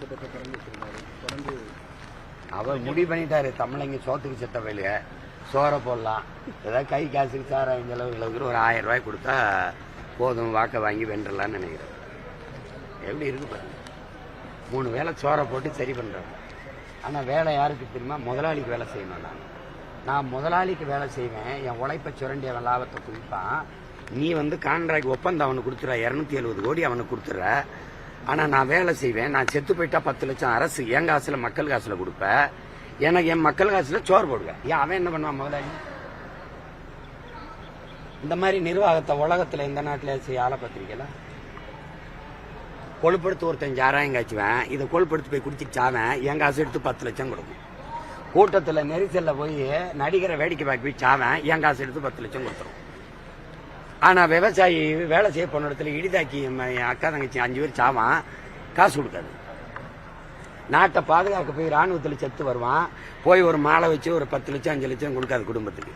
சட்டத்தை திறந்து வச்சிருந்தாரு தொடர்ந்து அவர் முடிவு பண்ணிட்டாரு. தமிழங்க சோத்துக்கு செத்த வேலையை. சோறை போடலாம். ஏதாவது கை காசுக்கு சாராயம் செலவு அளவுக்கு ஒரு ஆயிரம் ரூபாய் கொடுத்தா போதும் வாக்கை வாங்கி வென்றலாம்னு நினைக்கிறேன் எப்படி இருக்கு பாருங்க. மூணு வேளை சோறை போட்டு சரி பண்ணுறாங்க ஆனால் வேலை யாருக்கு தெரியுமா? முதலாளிக்கு வேலை செய்யணும் நான். நான் முதலாளிக்கு வேலை செய்வேன். என் உழைப்பை சுரண்டி அவன் லாபத்தை குவிப்பான். நீ வந்து கான்ட்ராக்ட் ஒப்பந்தம் அவனுக்கு கொடுத்துற இரநூத்தி எழுபது கோடி அவனுக்கு கொடுத்துட்ற. ஆனால் நான் வேலை செய்வேன். நான் செத்து போயிட்டா பத்து லட்சம் அரசு என் காசுல மக்கள் காசுல கொடுப்பேன் எனக்கு என் மக்கள் காசுல சோறு போடுவேன் ஏன் அவன் என்ன பண்ணுவான் முதலாளி இந்த மாதிரி நிர்வாகத்தை உலகத்துல எந்த நாட்டில செய்ய ஆள பத்திரிக்கையில கொழுப்படுத்து ஒருத்தன் ஜாராயம் காய்ச்சுவேன். இதை கொழுப்படுத்து போய் குடிச்சு சாவேன். என் காசு எடுத்து பத்து லட்சம் கொடுக்கும். கூட்டத்தில் நெரிசலில் போய் நடிகரை வேடிக்கை பார்க்க போய் சாவேன். என் காசு எடுத்து பத்து லட்சம் கொடுத்துரும். ஆனால் விவசாயி வேலை செய்ய போன இடத்துல இடிதாக்கி என் என் அக்கா தங்கச்சி அஞ்சு பேர் சாவான். காசு கொடுக்காது. நாட்டை பாதுகாக்க போய் ராணுவத்தில் செத்து வருவான். போய் ஒரு மாலை வச்சு ஒரு பத்து லட்சம் அஞ்சு லட்சம் கொடுக்காது குடும்பத்துக்கு.